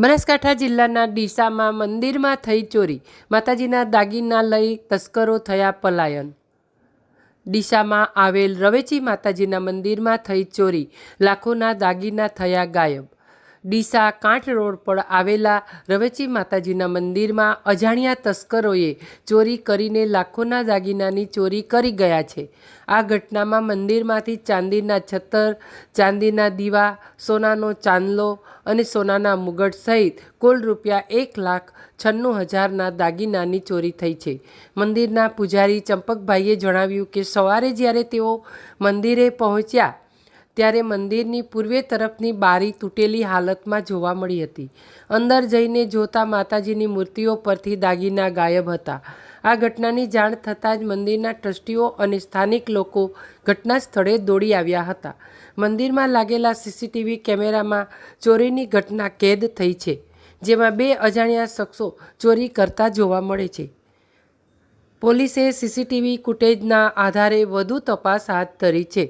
બનાસકાંઠા જિલ્લાના ડીસામાં મંદિરમાં થઈ ચોરી. માતાજીના દાગીના લઈ તસ્કરો થયા પલાયન. ડીસામાં આવેલ રવેચી માતાજીના મંદિરમાં થઈ ચોરી. લાખોના દાગીના થયા ગાયબ. ડીસા કાંઠ રોડ પર આવેલા રવેચી માતાજીના મંદિરમાં અજાણ્યા તસ્કરોએ ચોરી કરીને લાખોના દાગીનાની ચોરી કરી ગયા છે. આ ઘટનામાં મંદિરમાંથી ચાંદીના છત્તર, ચાંદીના દીવા, સોનાનો ચાંદલો અને સોનાના મુગટ સહિત કુલ રૂપિયા એક લાખ છન્નું હજારના દાગીનાની ચોરી થઈ છે. મંદિરના પૂજારી ચંપકભાઈએ જણાવ્યું કે સવારે જ્યારે તેઓ મંદિરે પહોંચ્યા ત્યારે મંદિરની પૂર્વે તરફની બારી તૂટેલી હાલતમાં જોવા મળી હતી. અંદર જઈને જોતા માતાજીની મૂર્તિઓ પરથી દાગીના ગાયબ હતા. આ ઘટનાની જાણ થતાં જ મંદિરના ટ્રસ્ટીઓ અને સ્થાનિક લોકો ઘટના સ્થળે દોડી આવ્યા હતા. મંદિરમાં લાગેલા સીસીટીવી કેમેરામાં ચોરીની ઘટના કેદ થઈ છે, જેમાં બે અજાણ્યા શખ્સો ચોરી કરતા જોવા મળે છે. પોલીસે સીસીટીવી ફૂટેજના આધારે વધુ તપાસ હાથ ધરી છે.